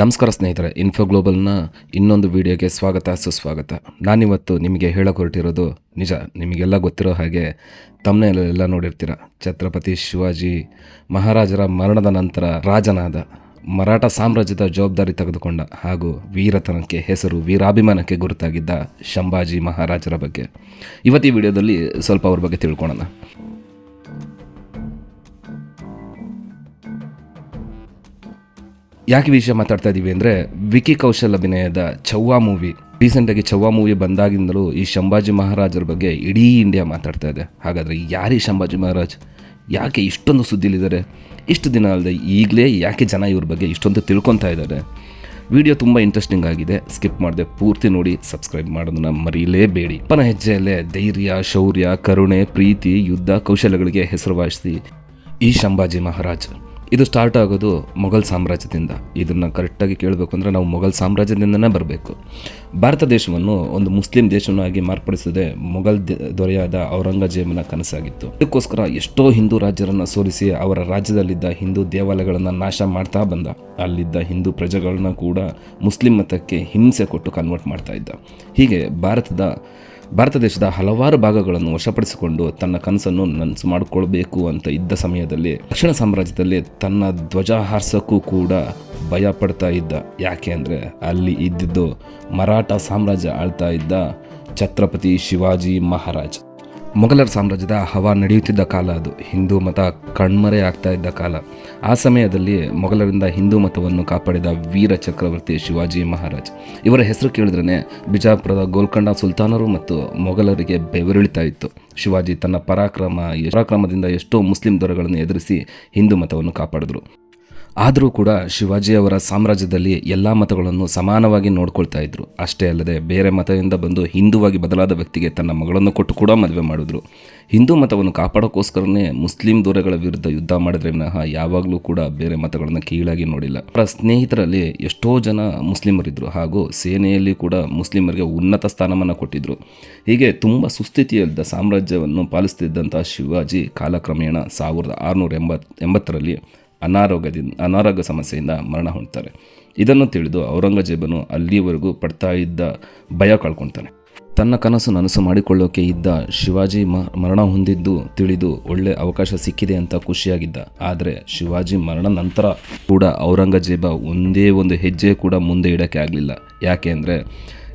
ನಮಸ್ಕಾರ ಸ್ನೇಹಿತರೆ ಇನ್ಫೋ ಗ್ಲೋಬಲ್ನ ಇನ್ನೊಂದು ವಿಡಿಯೋಗೆ ಸ್ವಾಗತ, ಸುಸ್ವಾಗತ. ನಾನಿವತ್ತು ನಿಮಗೆ ಹೇಳಕ್ಕೆ ಹೊರಟಿರೋದು ನಿಜ, ನಿಮಗೆಲ್ಲ ಗೊತ್ತಿರೋ ಹಾಗೆ ತಮ್ಮನೆಲ್ಲ ನೋಡಿರ್ತೀರ. ಛತ್ರಪತಿ ಶಿವಾಜಿ ಮಹಾರಾಜರ ಮರಣದ ನಂತರ ರಾಜನಾದ ಮರಾಠ ಸಾಮ್ರಾಜ್ಯದ ಜವಾಬ್ದಾರಿ ತೆಗೆದುಕೊಂಡ ಹಾಗೂ ವೀರತನಕ್ಕೆ ಹೆಸರು, ವೀರಾಭಿಮಾನಕ್ಕೆ ಗುರುತಾಗಿದ್ದ ಶಂಭಾಜಿ ಮಹಾರಾಜರ ಬಗ್ಗೆ. ಇವತ್ತು ವಿಡಿಯೋದಲ್ಲಿ ಸ್ವಲ್ಪ ಅವ್ರ ಬಗ್ಗೆ ತಿಳ್ಕೊಳ್ಳೋಣ ಯಾಕೆ ವಿಷಯ ಮಾತಾಡ್ತಾ ಇದ್ದೀವಿ ಅಂದರೆ ವಿಕಿ ಕೌಶಲ್ ಅಭಿನಯದ ಚವ್ವಾ ಮೂವಿ ರೀಸೆಂಟಾಗಿ ಚವ್ವಾ ಮೂವಿ ಬಂದಾಗಿಂದಲೂ ಈ ಶಂಭಾಜಿ ಮಹಾರಾಜರ ಬಗ್ಗೆ ಇಡೀ ಇಂಡಿಯಾ ಮಾತಾಡ್ತಾ ಇದೆ. ಹಾಗಾದರೆ ಯಾರೀ ಶಂಭಾಜಿ ಮಹಾರಾಜ್? ಯಾಕೆ ಇಷ್ಟೊಂದು ಸುದ್ದಿಲಿದ್ದಾರೆ? ಇಷ್ಟು ದಿನ ಅಲ್ಲದೆ ಈಗಲೇ ಯಾಕೆ ಜನ ಇವ್ರ ಬಗ್ಗೆ ಇಷ್ಟೊಂದು ತಿಳ್ಕೊತಾ ಇದ್ದಾರೆ? ವಿಡಿಯೋ ತುಂಬ ಇಂಟ್ರೆಸ್ಟಿಂಗ್ ಆಗಿದೆ. ಸ್ಕಿಪ್ ಮಾಡದೆ ಪೂರ್ತಿ ನೋಡಿ ಸಬ್ಸ್ಕ್ರೈಬ್ ಮಾಡೋದನ್ನ ಮರೀಲೇಬೇಡಿ. ಪನ ಹೆಜ್ಜೆಯಲ್ಲೇ ಧೈರ್ಯ, ಶೌರ್ಯ, ಕರುಣೆ, ಪ್ರೀತಿ, ಯುದ್ಧ ಕೌಶಲ್ಯಗಳಿಗೆ ಹೆಸರುವಾಸಿ ಈ ಶಂಭಾಜಿ ಮಹಾರಾಜ್. ಇದು ಸ್ಟಾರ್ಟ್ ಆಗೋದು ಮೊಘಲ್ ಸಾಮ್ರಾಜ್ಯದಿಂದ. ಇದನ್ನು ಕರೆಕ್ಟಾಗಿ ಕೇಳಬೇಕು ಅಂದರೆ ನಾವು ಮೊಘಲ್ ಸಾಮ್ರಾಜ್ಯದಿಂದನೇ ಬರಬೇಕು. ಭಾರತ ದೇಶವನ್ನು ಒಂದು ಮುಸ್ಲಿಂ ದೇಶವನ್ನಾಗಿ ಮಾರ್ಪಡಿಸದೆ ಮೊಘಲ್ ದೊರೆಯಾದ ಔರಂಗಜೇಬನ ಕನಸಾಗಿತ್ತು. ಇದಕ್ಕೋಸ್ಕರ ಎಷ್ಟೋ ಹಿಂದೂ ರಾಜ್ಯರನ್ನು ಸೋಲಿಸಿ ಅವರ ರಾಜ್ಯದಲ್ಲಿದ್ದ ಹಿಂದೂ ದೇವಾಲಯಗಳನ್ನು ನಾಶ ಮಾಡ್ತಾ ಬಂದ. ಅಲ್ಲಿದ್ದ ಹಿಂದೂ ಪ್ರಜೆಗಳನ್ನ ಕೂಡ ಮುಸ್ಲಿಂ ಮತಕ್ಕೆ ಹಿಂಸೆ ಕೊಟ್ಟು ಕನ್ವರ್ಟ್ ಮಾಡ್ತಾ ಇದ್ದ. ಹೀಗೆ ಭಾರತದ ಭಾರತ ದೇಶದ ಹಲವಾರು ಭಾಗಗಳನ್ನು ವಶಪಡಿಸಿಕೊಂಡು ತನ್ನ ಕನಸನ್ನು ನನಸು ಮಾಡಿಕೊಳ್ಬೇಕು ಅಂತ ಇದ್ದ ಸಮಯದಲ್ಲಿ ದಕ್ಷಿಣ ಸಾಮ್ರಾಜ್ಯದಲ್ಲಿ ತನ್ನ ಧ್ವಜ ಹಾರಿಸೋಕ್ಕೂ ಕೂಡ ಭಯ ಪಡ್ತಾ ಇದ್ದ. ಯಾಕೆ ಅಂದರೆ ಅಲ್ಲಿ ಇದ್ದಿದ್ದು ಮರಾಠ ಸಾಮ್ರಾಜ್ಯ ಆಳ್ತಾ ಇದ್ದ ಛತ್ರಪತಿ ಶಿವಾಜಿ ಮಹಾರಾಜ್. ಮೊಘಲರ ಸಾಮ್ರಾಜ್ಯದ ಹವಾ ನಡೆಯುತ್ತಿದ್ದ ಕಾಲ ಅದು. ಹಿಂದೂ ಮತ ಕಣ್ಮರೆ ಆಗ್ತಾ ಇದ್ದ ಕಾಲ. ಆ ಸಮಯದಲ್ಲಿ ಮೊಘಲರಿಂದ ಹಿಂದೂ ಮತವನ್ನು ಕಾಪಾಡಿದ ವೀರ ಚಕ್ರವರ್ತಿ ಶಿವಾಜಿ ಮಹಾರಾಜ್. ಇವರ ಹೆಸರು ಕೇಳಿದ್ರೆ ಬಿಜಾಪುರದ ಗೋಲ್ಕಂಡ ಸುಲ್ತಾನರು ಮತ್ತು ಮೊಘಲರಿಗೆ ಬೆವರಿಳಿತಾ ಇತ್ತು. ಶಿವಾಜಿ ತನ್ನ ಪರಾಕ್ರಮ, ಪರಾಕ್ರಮದಿಂದ ಎಷ್ಟೋ ಮುಸ್ಲಿಂ ದೊರೆಗಳನ್ನು ಎದುರಿಸಿ ಹಿಂದೂ ಮತವನ್ನು ಕಾಪಾಡಿದ್ರು. ಆದರೂ ಕೂಡ ಶಿವಾಜಿಯವರ ಸಾಮ್ರಾಜ್ಯದಲ್ಲಿ ಎಲ್ಲ ಮತಗಳನ್ನು ಸಮಾನವಾಗಿ ನೋಡ್ಕೊಳ್ತಾ ಇದ್ರು. ಅಷ್ಟೇ ಅಲ್ಲದೆ ಬೇರೆ ಮತದಿಂದ ಬಂದು ಹಿಂದೂವಾಗಿ ಬದಲಾದ ವ್ಯಕ್ತಿಗೆ ತನ್ನ ಮಗಳನ್ನು ಕೊಟ್ಟು ಕೂಡ ಮದುವೆ ಮಾಡಿದ್ರು. ಹಿಂದೂ ಮತವನ್ನು ಕಾಪಾಡೋಕ್ಕೋಸ್ಕರನೇ ಮುಸ್ಲಿಂ ದೊರೆಗಳ ವಿರುದ್ಧ ಯುದ್ಧ ಮಾಡಿದ್ರೆ ವಿನಃ ಯಾವಾಗಲೂ ಕೂಡ ಬೇರೆ ಮತಗಳನ್ನು ಕೀಳಾಗಿ ನೋಡಿಲ್ಲ. ಅವರ ಸ್ನೇಹಿತರಲ್ಲಿ ಎಷ್ಟೋ ಜನ ಮುಸ್ಲಿಮರಿದ್ದರು ಹಾಗೂ ಸೇನೆಯಲ್ಲಿ ಕೂಡ ಮುಸ್ಲಿಮರಿಗೆ ಉನ್ನತ ಸ್ಥಾನಮಾನ ಕೊಟ್ಟಿದ್ದರು ಹೀಗೆ ತುಂಬ ಸುಸ್ಥಿತಿಯಲ್ಲಿದ್ದ ಸಾಮ್ರಾಜ್ಯವನ್ನು ಪಾಲಿಸ್ತಿದ್ದಂಥ ಶಿವಾಜಿ ಕಾಲಕ್ರಮೇಣ ಸಾವಿರದ ಆರುನೂರ ಎಂಬತ್, ಎಂಬತ್ತರಲ್ಲಿ ಅನಾರೋಗ್ಯದಿಂದ, ಅನಾರೋಗ್ಯ ಸಮಸ್ಯೆಯಿಂದ ಮರಣ ಹೊಂದ್ತಾರೆ. ಇದನ್ನು ತಿಳಿದು ಔರಂಗಜೇಬನು ಅಲ್ಲಿವರೆಗೂ ಪಡ್ತಾ ಇದ್ದ ಭಯ ಕಳ್ಕೊಳ್ತಾನೆ ತನ್ನ ಕನಸು ನನಸು ಮಾಡಿಕೊಳ್ಳೋಕೆ ಇದ್ದ ಶಿವಾಜಿ ಮರಣ ಹೊಂದಿದ್ದು ತಿಳಿದು ಒಳ್ಳೆ ಅವಕಾಶ ಸಿಕ್ಕಿದೆ ಅಂತ ಖುಷಿಯಾಗಿದ್ದ. ಆದರೆ ಶಿವಾಜಿ ಮರಣ ನಂತರ ಕೂಡ ಔರಂಗಜೇಬ ಒಂದೇ ಒಂದು ಹೆಜ್ಜೆ ಕೂಡ ಮುಂದೆ ಇಡೋಕ್ಕೆ ಆಗಲಿಲ್ಲ. ಯಾಕೆ ಅಂದರೆ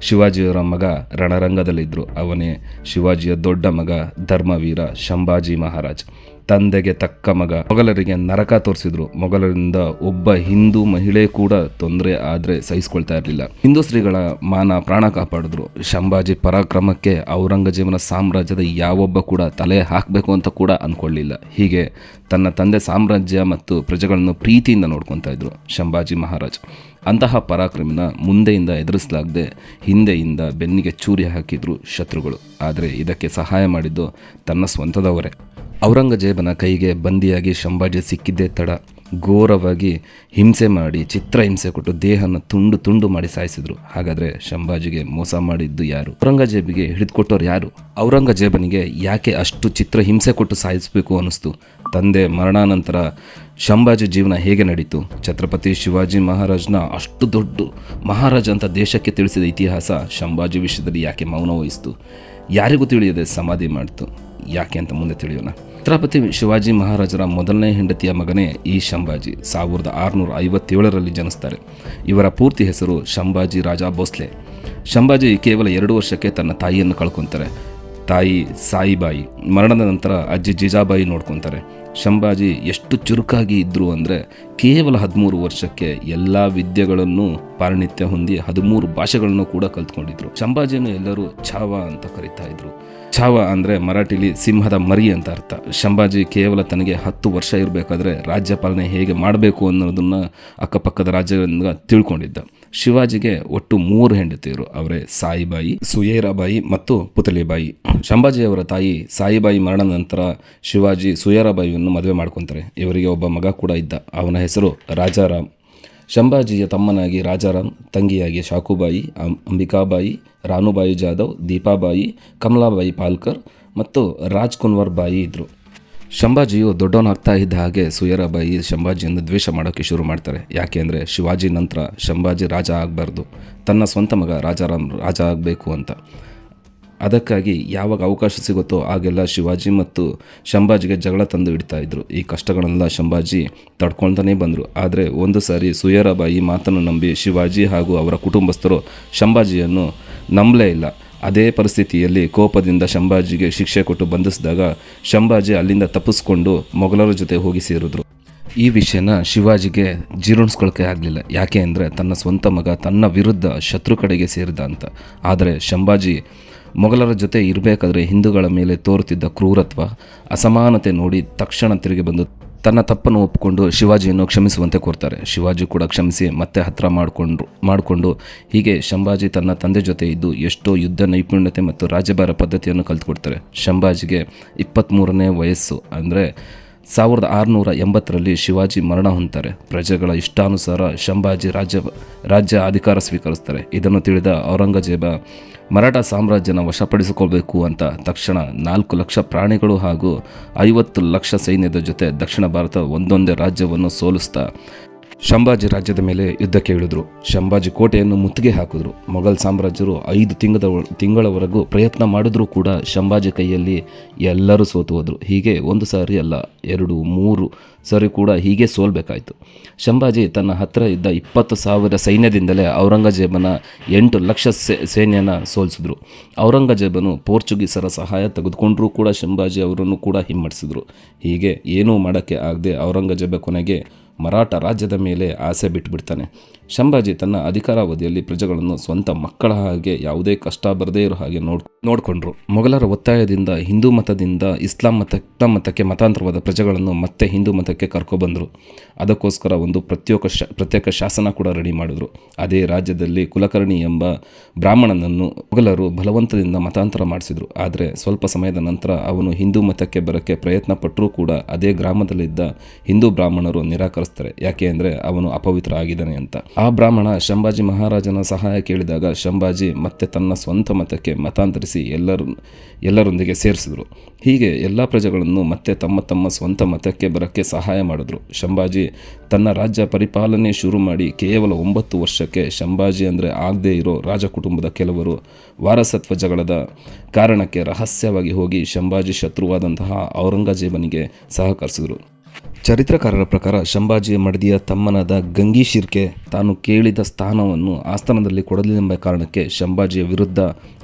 ಶಿವಾಜಿಯವರ ಮಗ ರಣರಂಗದಲ್ಲಿದ್ದರು ಅವನೇ ಶಿವಾಜಿಯ ದೊಡ್ಡ ಮಗ ಧರ್ಮವೀರ ಶಂಭಾಜಿ ಮಹಾರಾಜ್. ತಂದೆಗೆ ತಕ್ಕ ಮಗ. ಮೊಘಲರಿಗೆ ನರಕ ತೋರಿಸಿದ್ರು. ಮೊಘಲರಿಂದ ಒಬ್ಬ ಹಿಂದೂ ಮಹಿಳೆ ಕೂಡ ತೊಂದರೆ ಆದರೆ ಸಹಿಸ್ಕೊಳ್ತಾ ಇರಲಿಲ್ಲ. ಹಿಂದೂ ಶ್ರೀಗಳ ಮಾನ ಪ್ರಾಣ ಕಾಪಾಡಿದ್ರು. ಶಂಭಾಜಿ ಪರಾಕ್ರಮಕ್ಕೆ ಔರಂಗಜೇಬನ ಸಾಮ್ರಾಜ್ಯದ ಯಾವೊಬ್ಬ ಕೂಡ ತಲೆ ಹಾಕಬೇಕು ಅಂತ ಕೂಡ ಅನ್ಕೊಳ್ಳಿಲ್ಲ ಹೀಗೆ ತನ್ನ ತಂದೆ ಸಾಮ್ರಾಜ್ಯ ಮತ್ತು ಪ್ರಜೆಗಳನ್ನು ಪ್ರೀತಿಯಿಂದ ನೋಡ್ಕೊತಾ ಇದ್ರು ಶಂಭಾಜಿ ಮಹಾರಾಜ್. ಅಂತಹ ಪರಾಕ್ರಮಿನ ಮುಂದೆಯಿಂದ ಎದುರಿಸಲಾಗದೆ ಹಿಂದೆಯಿಂದ ಬೆನ್ನಿಗೆ ಚೂರಿ ಹಾಕಿದ್ರು ಶತ್ರುಗಳು. ಆದರೆ ಇದಕ್ಕೆ ಸಹಾಯ ಮಾಡಿದ್ದು ತನ್ನ ಸ್ವಂತದವರೇ. ಔರಂಗಜೇಬನ ಕೈಗೆ ಬಂದಿಯಾಗಿ ಶಂಭಾಜಿ ಸಿಕ್ಕಿದ್ದೇ ತಡ. ಘೋರವಾಗಿ ಹಿಂಸೆ ಮಾಡಿ, ಚಿತ್ರ ಹಿಂಸೆ ಕೊಟ್ಟು ದೇಹನ ತುಂಡು ತುಂಡು ಮಾಡಿ ಸಾಯಿಸಿದ್ರು. ಹಾಗಾದರೆ ಶಂಭಾಜಿಗೆ ಮೋಸ ಮಾಡಿದ್ದು ಯಾರು? ಔರಂಗಜೇಬಿಗೆ ಹಿಡಿದುಕೊಟ್ಟವ್ರು ಯಾರು? ಔರಂಗಜೇಬನಿಗೆ ಯಾಕೆ ಅಷ್ಟು ಚಿತ್ರ ಹಿಂಸೆ ಕೊಟ್ಟು ಸಾಯಿಸಬೇಕು ಅನ್ನಿಸ್ತು? ತಂದೆ ಮರಣಾನಂತರ ಶಂಭಾಜಿ ಜೀವನ ಹೇಗೆ ನಡೀತು? ಛತ್ರಪತಿ ಶಿವಾಜಿ ಮಹಾರಾಜ್ನ ಅಷ್ಟು ದೊಡ್ಡ ಮಹಾರಾಜ ಅಂತ ದೇಶಕ್ಕೆ ತಿಳಿಸಿದ ಇತಿಹಾಸ ಶಂಭಾಜಿ ವಿಷಯದಲ್ಲಿ ಯಾಕೆ ಮೌನ ವಹಿಸ್ತು? ಯಾರಿಗೂ ತಿಳಿಯದೆ ಸಮಾಧಿ ಮಾಡ್ತು? ಯಾಕೆ ಅಂತ ಮುಂದೆ ತಿಳಿಯೋಣ. ಛತ್ರಪತಿ ಶಿವಾಜಿ ಮಹಾರಾಜರ ಮೊದಲನೇ ಹೆಂಡತಿಯ ಮಗನೇ ಈ ಶಂಭಾಜಿ. ಸಾವಿರದ ಆರುನೂರ ಐವತ್ತೇಳರಲ್ಲಿ ಜನಿಸ್ತಾರೆ. ಇವರ ಪೂರ್ತಿ ಹೆಸರು ಶಂಭಾಜಿ ರಾಜ ಭೋಸ್ಲೆ. ಶಂಭಾಜಿ ಕೇವಲ ಎರಡು ವರ್ಷಕ್ಕೆ ತನ್ನ ತಾಯಿಯನ್ನು ಕಳ್ಕೊತಾರೆ. ತಾಯಿ ಸಾಯಿಬಾಯಿ. ಮರಣದ ನಂತರ ಅಜ್ಜಿ ಜಿಜಾಬಾಯಿ ನೋಡ್ಕೊತಾರೆ. ಶಂಭಾಜಿ ಎಷ್ಟು ಚುರುಕಾಗಿ ಇದ್ದರು ಅಂದರೆ ಕೇವಲ ಹದಿಮೂರು ವರ್ಷಕ್ಕೆ ಎಲ್ಲ ವಿದ್ಯೆಗಳನ್ನು ಪಾರಣಿತ್ಯ ಹೊಂದಿ ಹದಿಮೂರು ಭಾಷೆಗಳನ್ನು ಕೂಡ ಕಲ್ತ್ಕೊಂಡಿದ್ರು. ಶಂಭಾಜಿಯನ್ನು ಎಲ್ಲರೂ ಛಾವ ಅಂತ ಕರಿತಾ ಇದ್ರು. ಛಾವ ಅಂದರೆ ಮರಾಠಿಲಿ ಸಿಂಹದ ಮರಿ ಅಂತ ಅರ್ಥ. ಶಂಭಾಜಿ ಕೇವಲ ತನಗೆ ಹತ್ತು ವರ್ಷ ಇರಬೇಕಾದ್ರೆ ರಾಜ್ಯಪಾಲನೆ ಹೇಗೆ ಮಾಡಬೇಕು ಅನ್ನೋದನ್ನು ಅಕ್ಕಪಕ್ಕದ ರಾಜ್ಯಗಳಿಂದ ತಿಳ್ಕೊಂಡಿದ್ದ. ಶಿವಾಜಿಗೆ ಒಟ್ಟು ಮೂರು ಹೆಂಡತಿಯರು, ಅವರೇ ಸಾಯಿಬಾಯಿ, ಸುಯೇರಾಬಾಯಿ ಮತ್ತು ಪುತಲಿಬಾಯಿ. ಶಂಭಾಜಿಯವರ ತಾಯಿ ಸಾಯಿಬಾಯಿ ಮರಣ ನಂತರ ಶಿವಾಜಿ ಸುಯೇರಾಬಾಯಿಯನ್ನು ಮದುವೆ ಮಾಡ್ಕೊತಾರೆ. ಇವರಿಗೆ ಒಬ್ಬ ಮಗ ಕೂಡ ಇದ್ದ. ಅವನ ಹೆಸರು ರಾಜಾರಾಮ್. ಶಂಭಾಜಿಯ ತಮ್ಮನಾಗಿ ರಾಜಾರಾಮ್, ತಂಗಿಯಾಗಿ ಶಾಕುಬಾಯಿ ಅಂಬಿಕಾಬಾಯಿ, ರಾನುಬಾಯಿ ಜಾಧವ್, ದೀಪಾಬಾಯಿ, ಕಮಲಾಬಾಯಿ ಪಾಲ್ಕರ್ ಮತ್ತು ರಾಜ್ ಕುನ್ವರ್ ಬಾಯಿ ಇದ್ದರು ಶಂಭಾಜಿಯು ದೊಡ್ಡವನಾಗ್ತಾ ಇದ್ದ ಹಾಗೆ ಸುಯರಾಬಾಯಿ ಶಂಭಾಜಿಯನ್ನು ದ್ವೇಷ ಮಾಡೋಕ್ಕೆ ಶುರು ಮಾಡ್ತಾರೆ. ಯಾಕೆ ಅಂದರೆ ಶಿವಾಜಿ ನಂತರ ಶಂಭಾಜಿ ರಾಜ ಆಗಬಾರ್ದು. ತನ್ನ ಸ್ವಂತ ಮಗ ರಾಜಾರಾಮ್ ರಾಜ ಆಗಬೇಕು ಅಂತ. ಅದಕ್ಕಾಗಿ ಯಾವಾಗ ಅವಕಾಶ ಸಿಗುತ್ತೋ ಆಗೆಲ್ಲ ಶಿವಾಜಿ ಮತ್ತು ಶಂಭಾಜಿಗೆ ಜಗಳ ತಂದು ಇಡ್ತಾ ಇದ್ರು. ಈ ಕಷ್ಟಗಳನ್ನೆಲ್ಲ ಶಂಭಾಜಿ ತಡ್ಕೊಳ್ತಾನೆ ಬಂದರು. ಆದರೆ ಒಂದು ಸಾರಿ ಸುಯರಾಬಾಯಿ ಮಾತನ್ನು ನಂಬಿ ಶಿವಾಜಿ ಹಾಗೂ ಅವರ ಕುಟುಂಬಸ್ಥರು ಶಂಭಾಜಿಯನ್ನು ನಂಬಲೇ ಇಲ್ಲ. ಅದೇ ಪರಿಸ್ಥಿತಿಯಲ್ಲಿ ಕೋಪದಿಂದ ಶಂಭಾಜಿಗೆ ಶಿಕ್ಷೆ ಕೊಟ್ಟು ಬಂಧಿಸಿದಾಗ ಶಂಭಾಜಿ ಅಲ್ಲಿಂದ ತಪ್ಪಿಸ್ಕೊಂಡು ಮೊಘಲರ ಜೊತೆ ಹೋಗಿ ಸೇರಿದ್ರು. ಈ ವಿಷಯನ ಶಿವಾಜಿಗೆ ಜೀರ್ಣಿಸ್ಕೊಳ್ಳೋಕೆ ಆಗಲಿಲ್ಲ. ಯಾಕೆ ಅಂದರೆ ತನ್ನ ಸ್ವಂತ ಮಗ ತನ್ನ ವಿರುದ್ಧ ಶತ್ರು ಕಡೆಗೆ ಸೇರಿದ ಅಂತ. ಆದರೆ ಶಂಭಾಜಿ ಮೊಘಲರ ಜೊತೆ ಇರಬೇಕಾದ್ರೆ ಹಿಂದೂಗಳ ಮೇಲೆ ತೋರುತ್ತಿದ್ದ ಕ್ರೂರತ್ವ, ಅಸಮಾನತೆ ನೋಡಿ ತಕ್ಷಣ ತಿರುಗಿ ಬಂದು ತನ್ನ ತಪ್ಪನ್ನು ಒಪ್ಪಿಕೊಂಡು ಶಿವಾಜಿಯನ್ನು ಕ್ಷಮಿಸುವಂತೆ ಕೋರ್ತಾರೆ. ಶಿವಾಜಿ ಕೂಡ ಕ್ಷಮಿಸಿ ಮತ್ತೆ ಹತ್ರ ಮಾಡಿಕೊಂಡು ಮಾಡಿಕೊಂಡು ಹೀಗೆ ಶಂಭಾಜಿ ತನ್ನ ತಂದೆ ಜೊತೆ ಇದ್ದು ಎಷ್ಟೋ ಯುದ್ಧ ನೈಪುಣ್ಯತೆ ಮತ್ತು ರಾಜ್ಯಭಾರ ಪದ್ಧತಿಯನ್ನು ಕಲ್ತ್ಕೊಡ್ತಾರೆ. ಶಂಭಾಜಿಗೆ ಇಪ್ಪತ್ತ್ಮೂರನೇ ವಯಸ್ಸು. ಅಂದರೆ ಸಾವಿರದ ಆರುನೂರ ಎಂಬತ್ತರಲ್ಲಿ ಶಿವಾಜಿ ಮರಣ ಹೊಂತಾರೆ ಪ್ರಜೆಗಳ ಇಷ್ಟಾನುಸಾರ ಶಂಭಾಜಿ ರಾಜ್ಯ ರಾಜ್ಯ ಅಧಿಕಾರ ಸ್ವೀಕರಿಸ್ತಾರೆ ಇದನ್ನು ತಿಳಿದ ಔರಂಗಜೇಬ, ಮರಾಠ ಸಾಮ್ರಾಜ್ಯನ ವಶಪಡಿಸಿಕೊಳ್ಬೇಕು ಅಂತ ತಕ್ಷಣ ನಾಲ್ಕು ಲಕ್ಷ ಪ್ರಾಣಿಗಳು ಹಾಗೂ ಐವತ್ತು ಲಕ್ಷ ಸೈನ್ಯದ ಜೊತೆ ದಕ್ಷಿಣ ಭಾರತ ಒಂದೊಂದೇ ರಾಜ್ಯವನ್ನು ಸೋಲಿಸ್ತಾ ಶಂಭಾಜಿ ರಾಜ್ಯದ ಮೇಲೆ ಯುದ್ಧಕ್ಕೆ ಇಳಿದ್ರು. ಶಂಭಾಜಿ ಕೋಟೆಯನ್ನು ಮುತ್ತಿಗೆ ಹಾಕಿದ್ರು. ಮೊಘಲ್ ಸಾಮ್ರಾಜ್ಯರು ಐದು ತಿಂಗಳ ತಿಂಗಳವರೆಗೂ ಪ್ರಯತ್ನ ಮಾಡಿದ್ರೂ ಕೂಡ ಶಂಭಾಜಿ ಕೈಯಲ್ಲಿ ಎಲ್ಲರೂ ಸೋತು ಹೋದರು. ಹೀಗೆ ಒಂದು ಸಾರಿ ಅಲ್ಲ, ಎರಡು, ಮೂರು ಸಾರಿ ಕೂಡ ಹೀಗೆ ಸೋಲ್ಬೇಕಾಯಿತು. ಶಂಭಾಜಿ ತನ್ನ ಹತ್ತಿರ ಇದ್ದ ಇಪ್ಪತ್ತು ಸಾವಿರ ಸೈನ್ಯದಿಂದಲೇ ಔರಂಗಜೇಬನ ಎಂಟು ಲಕ್ಷ ಸೈನ್ಯನ ಸೋಲಿಸಿದ್ರು. ಔರಂಗಜೇಬನು ಪೋರ್ಚುಗೀಸರ ಸಹಾಯ ತೆಗೆದುಕೊಂಡರೂ ಕೂಡ ಶಂಭಾಜಿ ಅವರನ್ನು ಕೂಡ ಹಿಮ್ಮಡಿಸಿದ್ರು ಹೀಗೆ ಏನೂ ಮಾಡೋಕ್ಕೆ ಆಗದೆ ಔರಂಗಜೇಬ ಕೊನೆಗೆ ಮರಾಠ ರಾಜ್ಯದ ಮೇಲೆ ಆಸೆ ಬಿಟ್ಟುಬಿಡ್ತಾನೆ ಶಂಭಾಜಿ ತನ್ನ ಅಧಿಕಾರಾವಧಿಯಲ್ಲಿ ಪ್ರಜೆಗಳನ್ನು ಸ್ವಂತ ಮಕ್ಕಳ ಹಾಗೆ ಯಾವುದೇ ಕಷ್ಟ ಬರದೇ ಇರೋ ಹಾಗೆ ನೋಡ್ ನೋಡಿಕೊಂಡ್ರು. ಮೊಘಲರ ಒತ್ತಾಯದಿಂದ ಹಿಂದೂ ಮತದಿಂದ ಇಸ್ಲಾಂ ಮತ, ಇಸ್ಲಾಂ ಮತಕ್ಕೆ ಮತಾಂತರವಾದ ಪ್ರಜೆಗಳನ್ನು ಮತ್ತೆ ಹಿಂದೂ ಮತಕ್ಕೆ ಕರ್ಕೊಬಂದರು. ಅದಕ್ಕೋಸ್ಕರ ಒಂದು ಪ್ರತ್ಯೇಕ ಶ, ಪ್ರತ್ಯೇಕ ಶಾಸನ ಕೂಡ ರೆಡಿ ಮಾಡಿದ್ರು. ಅದೇ ರಾಜ್ಯದಲ್ಲಿ ಕುಲಕರ್ಣಿ ಎಂಬ ಬ್ರಾಹ್ಮಣನನ್ನು ಮೊಘಲರು ಬಲವಂತದಿಂದ ಮತಾಂತರ ಮಾಡಿಸಿದರು. ಆದರೆ ಸ್ವಲ್ಪ ಸಮಯದ ನಂತರ ಅವನು ಹಿಂದೂ ಮತಕ್ಕೆ ಬರೋಕ್ಕೆ ಪ್ರಯತ್ನ ಪಟ್ಟರೂ ಕೂಡ ಅದೇ ಗ್ರಾಮದಲ್ಲಿದ್ದ ಹಿಂದೂ ಬ್ರಾಹ್ಮಣರು ನಿರಾಕರಿಸ್ತಾರೆ. ಯಾಕೆ ಅಂದರೆ ಅವನು ಅಪವಿತ್ರ ಆಗಿದ್ದಾನೆ ಅಂತ. ಆ ಬ್ರಾಹ್ಮಣ ಶಂಭಾಜಿ ಮಹಾರಾಜನ ಸಹಾಯ ಕೇಳಿದಾಗ ಶಂಭಾಜಿ ಮತ್ತೆ ತನ್ನ ಸ್ವಂತ ಮತಕ್ಕೆ ಮತಾಂತರಿಸಿ ಎಲ್ಲರ, ಎಲ್ಲರೊಂದಿಗೆ ಸೇರಿಸಿದರು. ಹೀಗೆ ಎಲ್ಲ ಪ್ರಜೆಗಳನ್ನು ಮತ್ತೆ ತಮ್ಮ ತಮ್ಮ ಸ್ವಂತ ಮತಕ್ಕೆ ಬರಕ್ಕೆ ಸಹಾಯ ಮಾಡಿದ್ರು. ಶಂಭಾಜಿ ತನ್ನ ರಾಜ್ಯ ಪರಿಪಾಲನೆ ಶುರು ಮಾಡಿ ಕೇವಲ ಒಂಬತ್ತು ವರ್ಷಕ್ಕೆ ಶಂಭಾಜಿ ಅಂದರೆ ಆಗದೇ ಇರೋ ರಾಜ ಕುಟುಂಬದ ಕೆಲವರು ವಾರಸತ್ವ ಜಗಳದ ಕಾರಣಕ್ಕೆ ರಹಸ್ಯವಾಗಿ ಹೋಗಿ ಶಂಭಾಜಿ ಶತ್ರುವಾದಂತಹ ಔರಂಗಜೇಬನಿಗೆ ಸಹಕರಿಸಿದರು. ಚರಿತ್ರಕಾರರ ಪ್ರಕಾರ ಶಂಭಾಜಿ ಮಡದಿಯ ತಮ್ಮನಾದ ಗಂಗಿ ಶಿರ್ಕೆ ತಾನು ಕೇಳಿದ ಸ್ಥಾನವನ್ನು ಆಸ್ಥಾನದಲ್ಲಿ ಕೊಡಲಿಲ್ಲೆಂಬ ಕಾರಣಕ್ಕೆ ಶಂಭಾಜಿಯ ವಿರುದ್ಧ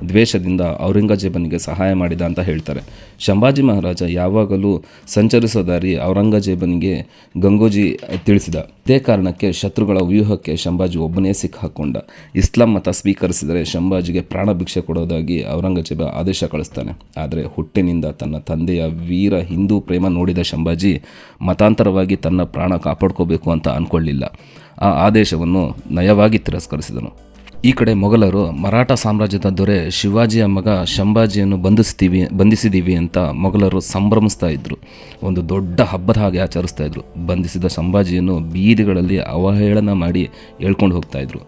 ದ್ವೇಷದಿಂದ ಔರಂಗಜೇಬನಿಗೆ ಸಹಾಯ ಮಾಡಿದ ಅಂತ ಹೇಳ್ತಾರೆ. ಶಂಭಾಜಿ ಮಹಾರಾಜ ಯಾವಾಗಲೂ ಸಂಚರಿಸೋದಾರಿ ಔರಂಗಜೇಬನಿಗೆ ಗಂಗೋಜಿ ತಿಳಿಸಿದ. ಇದೇ ಕಾರಣಕ್ಕೆ ಶತ್ರುಗಳ ವ್ಯೂಹಕ್ಕೆ ಶಂಭಾಜಿ ಒಬ್ಬನೇ ಸಿಕ್ಕಾಕೊಂಡ. ಇಸ್ಲಾಂ ಮತ ಸ್ವೀಕರಿಸಿದರೆ ಶಂಭಾಜಿಗೆ ಪ್ರಾಣ ಭಿಕ್ಷೆ ಕೊಡೋದಾಗಿ ಔರಂಗಜೇಬ ಆದೇಶ ಕಳಿಸ್ತಾನೆ. ಆದರೆ ಹುಟ್ಟಿನಿಂದ ತನ್ನ ತಂದೆಯ ವೀರ ಹಿಂದೂ ಪ್ರೇಮ ನೋಡಿದ ಶಂಭಾಜಿ ಮತಾಂತರವಾಗಿ ತನ್ನ ಪ್ರಾಣ ಕಾಪಾಡ್ಕೋಬೇಕು ಅಂತ ಅಂದ್ಕೊಳ್ಳಿಲ್ಲ ಆ ಆದೇಶವನ್ನು ನಯವಾಗಿ ತಿರಸ್ಕರಿಸಿದನು. ಈ ಕಡೆ ಮೊಘಲರು ಮರಾಠ ಸಾಮ್ರಾಜ್ಯದ ದೊರೆ ಶಿವಾಜಿಯ ಮಗ ಶಂಭಾಜಿಯನ್ನು ಬಂಧಿಸ್ತೀವಿ ಬಂಧಿಸಿದ್ದೀವಿ ಅಂತ ಮೊಘಲರು ಸಂಭ್ರಮಿಸ್ತಾ ಇದ್ದರು ಒಂದು ದೊಡ್ಡ ಹಬ್ಬದ ಹಾಗೆ ಆಚರಿಸ್ತಾ ಇದ್ದರು ಬಂಧಿಸಿದ ಶಂಭಾಜಿಯನ್ನು ಬೀದಿಗಳಲ್ಲಿ ಅವಹೇಳನ ಮಾಡಿ ಹೇಳ್ಕೊಂಡು ಇದ್ದರು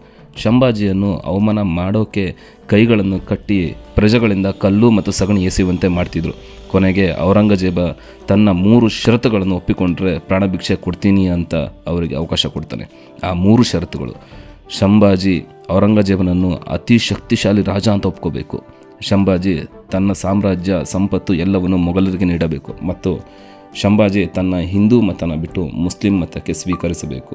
ಶಂಭಾಜಿಯನ್ನು ಅವಮಾನ ಮಾಡೋಕ್ಕೆ ಕೈಗಳನ್ನು ಕಟ್ಟಿ ಪ್ರಜೆಗಳಿಂದ ಕಲ್ಲು ಮತ್ತು ಸಗಣಿ ಎಸೆಯುವಂತೆ ಮಾಡ್ತಿದ್ರು. ಕೊನೆಗೆ ಔರಂಗಜೇಬ ತನ್ನ ಮೂರು ಷರತ್ತುಗಳನ್ನು ಒಪ್ಪಿಕೊಂಡ್ರೆ ಪ್ರಾಣಭಿಕ್ಷೆ ಕೊಡ್ತೀನಿ ಅಂತ ಅವರಿಗೆ ಅವಕಾಶ ಕೊಡ್ತಾನೆ. ಆ ಮೂರು ಷರತ್ತುಗಳು, ಶಂಭಾಜಿ ಔರಂಗಜೇಬನನ್ನು ಅತಿ ಶಕ್ತಿಶಾಲಿ ರಾಜ ಅಂತ ಒಪ್ಕೋಬೇಕು. ಶಂಭಾಜಿ ತನ್ನ ಸಾಮ್ರಾಜ್ಯ ಸಂಪತ್ತು ಎಲ್ಲವನ್ನು ಮೊಘಲರಿಗೆ ನೀಡಬೇಕು ಮತ್ತು ಶಂಭಾಜಿ ತನ್ನ ಹಿಂದೂ ಮತನ ಬಿಟ್ಟು ಮುಸ್ಲಿಂ ಮತಕ್ಕೆ ಸ್ವೀಕರಿಸಬೇಕು.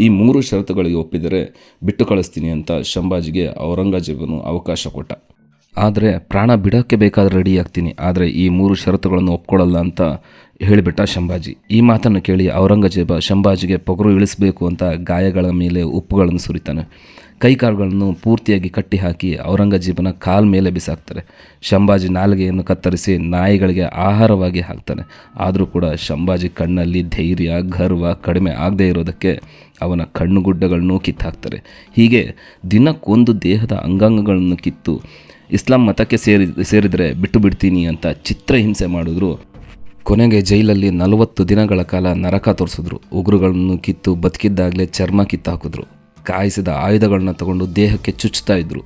ಈ ಮೂರು ಷರತ್ತುಗಳಿಗೆ ಒಪ್ಪಿದರೆ ಬಿಟ್ಟು ಕಳಿಸ್ತೀನಿ ಅಂತ ಶಂಭಾಜಿಗೆ ಔರಂಗಜೇಬನು ಅವಕಾಶ ಕೊಟ್ಟ. ಆದರೆ ಪ್ರಾಣ ಬಿಡೋಕ್ಕೆ ಬೇಕಾದ್ರೆ ರೆಡಿ ಆಗ್ತೀನಿ. ಆದರೆ ಈ ಮೂರು ಷರತ್ತುಗಳನ್ನು ಒಪ್ಕೊಳ್ಳಲ್ಲ ಅಂತ ಹೇಳಿಬಿಟ್ಟ ಶಂಭಾಜಿ. ಈ ಮಾತನ್ನು ಕೇಳಿ ಔರಂಗಜೇಬ ಶಂಭಾಜಿಗೆ ಪೊಗರು ಇಳಿಸಬೇಕು ಅಂತ ಗಾಯಗಳ ಮೇಲೆ ಉಪ್ಪುಗಳನ್ನು ಸುರಿತಾನೆ. ಕೈಕಾಲುಗಳನ್ನು ಪೂರ್ತಿಯಾಗಿ ಕಟ್ಟಿ ಹಾಕಿ ಔರಂಗಜೇಬನ ಕಾಲ್ ಮೇಲೆ ಬಿಸಾಕ್ತಾರೆ. ಶಂಭಾಜಿ ನಾಲಿಗೆಯನ್ನು ಕತ್ತರಿಸಿ ನಾಯಿಗಳಿಗೆ ಆಹಾರವಾಗಿ ಹಾಕ್ತಾನೆ. ಆದರೂ ಕೂಡ ಶಂಭಾಜಿ ಕಣ್ಣಲ್ಲಿ ಧೈರ್ಯ, ಗರ್ವ ಕಡಿಮೆ ಆಗದೇ ಇರೋದಕ್ಕೆ ಅವನ ಕಣ್ಣುಗುಡ್ಡಗಳನ್ನು ಕಿತ್ತಾಕ್ತಾರೆ. ಹೀಗೆ ದಿನಕ್ಕೊಂದು ದೇಹದ ಅಂಗಾಂಗಗಳನ್ನು ಕಿತ್ತು ಇಸ್ಲಾಂ ಮತಕ್ಕೆ ಸೇರಿ, ಸೇರಿದರೆ ಬಿಟ್ಟು ಬಿಡ್ತೀನಿ ಅಂತ ಚಿತ್ರಹಿಂಸೆ ಮಾಡಿದ್ರು. ಕೊನೆಗೆ ಜೈಲಲ್ಲಿ ನಲವತ್ತು ದಿನಗಳ ಕಾಲ ನರಕ ತೋರಿಸಿದ್ರು. ಉಗುರುಗಳನ್ನು ಕಿತ್ತು ಬದುಕಿದ್ದಾಗಲೇ ಚರ್ಮ ಕಿತ್ತಾಕಿದ್ರು. ಕಾಯಿಸಿದ ಆಯುಧಗಳನ್ನ ತಗೊಂಡು ದೇಹಕ್ಕೆ ಚುಚ್ಚುತ್ತಾ ಇದ್ದರು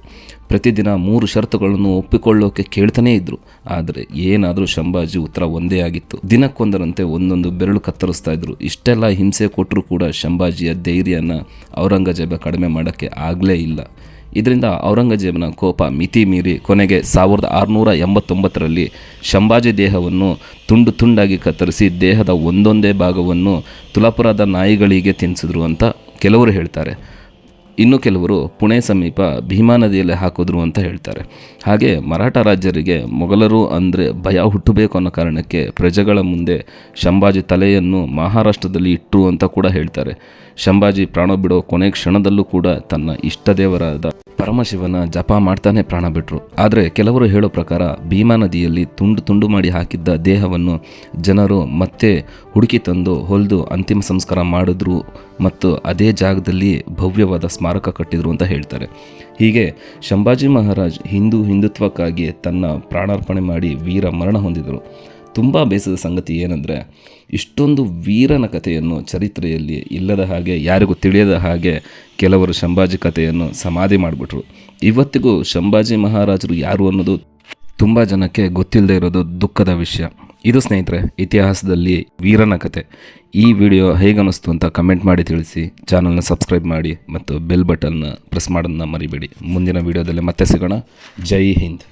ಪ್ರತಿದಿನ ಮೂರು ಷರತ್ತುಗಳನ್ನು ಒಪ್ಪಿಕೊಳ್ಳೋಕೆ ಕೇಳ್ತಾನೇ ಇದ್ದರು ಆದರೆ ಏನಾದರೂ ಶಂಭಾಜಿ ಉತ್ತರ ಒಂದೇ ಆಗಿತ್ತು. ದಿನಕ್ಕೊಂದರಂತೆ ಒಂದೊಂದು ಬೆರಳು ಕತ್ತರಿಸ್ತಾ ಇದ್ದರು ಇಷ್ಟೆಲ್ಲ ಹಿಂಸೆ ಕೊಟ್ಟರೂ ಕೂಡ ಶಂಭಾಜಿಯ ಧೈರ್ಯನ ಔರಂಗಜೇಬ ಕಡಿಮೆ ಮಾಡೋಕ್ಕೆ ಆಗಲೇ ಇಲ್ಲ. ಇದರಿಂದ ಔರಂಗಜೇಬನ ಕೋಪ ಮಿತಿ ಮೀರಿ ಕೊನೆಗೆ ಸಾವಿರದ ಆರುನೂರ ಎಂಬತ್ತೊಂಬತ್ತರಲ್ಲಿ ಶಂಭಾಜಿ ದೇಹವನ್ನು ತುಂಡು ತುಂಡಾಗಿ ಕತ್ತರಿಸಿ ದೇಹದ ಒಂದೊಂದೇ ಭಾಗವನ್ನು ತುಲಾಪುರದ ನಾಯಿಗಳಿಗೆ ತಿನ್ನಿಸಿದ್ರು ಅಂತ ಕೆಲವರು ಹೇಳ್ತಾರೆ. ಇನ್ನು ಕೆಲವರು ಪುಣೆ ಸಮೀಪ ಭೀಮಾ ನದಿಯಲ್ಲಿ ಹಾಕಿದ್ರು ಅಂತ ಹೇಳ್ತಾರೆ. ಹಾಗೆ ಮರಾಠ ರಾಜ್ಯರಿಗೆ ಮೊಘಲರು ಅಂದರೆ ಭಯ ಹುಟ್ಟಬೇಕು ಅನ್ನೋ ಕಾರಣಕ್ಕೆ ಪ್ರಜೆಗಳ ಮುಂದೆ ಶಂಭಾಜಿ ತಲೆಯನ್ನು ಮಹಾರಾಷ್ಟ್ರದಲ್ಲಿ ಇಟ್ಟರು ಅಂತ ಕೂಡ ಹೇಳ್ತಾರೆ. ಶಂಭಾಜಿ ಪ್ರಾಣ ಬಿಡೋ ಕೊನೆ ಕ್ಷಣದಲ್ಲೂ ಕೂಡ ತನ್ನ ಇಷ್ಟದೇವರಾದ ಪರಮಶಿವನ ಜಪ ಮಾಡ್ತಾನೆ ಪ್ರಾಣ ಬಿಟ್ಟರು ಆದರೆ ಕೆಲವರು ಹೇಳೋ ಪ್ರಕಾರ ಭೀಮಾ ನದಿಯಲ್ಲಿ ತುಂಡು ತುಂಡು ಮಾಡಿ ಹಾಕಿದ್ದ ದೇಹವನ್ನು ಜನರು ಮತ್ತೆ ಹುಡುಕಿ ತಂದು ಹೊಲಿದು ಅಂತಿಮ ಸಂಸ್ಕಾರ ಮಾಡಿದ್ರು ಮತ್ತು ಅದೇ ಜಾಗದಲ್ಲಿ ಭವ್ಯವಾದ ಸ್ಮಾರಕ ಕಟ್ಟಿದ್ರು ಅಂತ ಹೇಳ್ತಾರೆ. ಹೀಗೆ ಶಂಭಾಜಿ ಮಹಾರಾಜ್ ಹಿಂದೂ ಹಿಂದುತ್ವಕ್ಕಾಗಿ ತನ್ನ ಪ್ರಾಣಾರ್ಪಣೆ ಮಾಡಿ ವೀರ ಮರಣ ಹೊಂದಿದರು. ತುಂಬ ಬೇಸದ ಸಂಗತಿ ಏನಂದರೆ, ಇಷ್ಟೊಂದು ವೀರನ ಕಥೆಯನ್ನು ಚರಿತ್ರೆಯಲ್ಲಿ ಇಲ್ಲದ ಹಾಗೆ, ಯಾರಿಗೂ ತಿಳಿಯದ ಹಾಗೆ ಕೆಲವರು ಶಂಭಾಜಿ ಕಥೆಯನ್ನು ಸಮಾಧಿ ಮಾಡಿಬಿಟ್ರು. ಇವತ್ತಿಗೂ ಶಂಭಾಜಿ ಮಹಾರಾಜರು ಯಾರು ಅನ್ನೋದು ತುಂಬ ಜನಕ್ಕೆ ಗೊತ್ತಿಲ್ಲದೆ ಇರೋದು ದುಃಖದ ವಿಷಯ. ಇದು ಸ್ನೇಹಿತರೆ, ಇತಿಹಾಸದಲ್ಲಿ ವೀರನ ಕತೆ ಈ ವಿಡಿಯೋ ಹೇಗನ್ನಿಸ್ತು ಅಂತ ಕಮೆಂಟ್ ಮಾಡಿ ತಿಳಿಸಿ. ಚಾನಲ್ನ ಸಬ್ಸ್ಕ್ರೈಬ್ ಮಾಡಿ ಮತ್ತು ಬೆಲ್ ಬಟನ್ನ ಪ್ರೆಸ್ ಮಾಡೋದನ್ನ ಮರಿಬೇಡಿ. ಮುಂದಿನ ವಿಡಿಯೋದಲ್ಲಿ ಮತ್ತೆ ಸಿಗೋಣ. ಜೈ ಹಿಂದ್.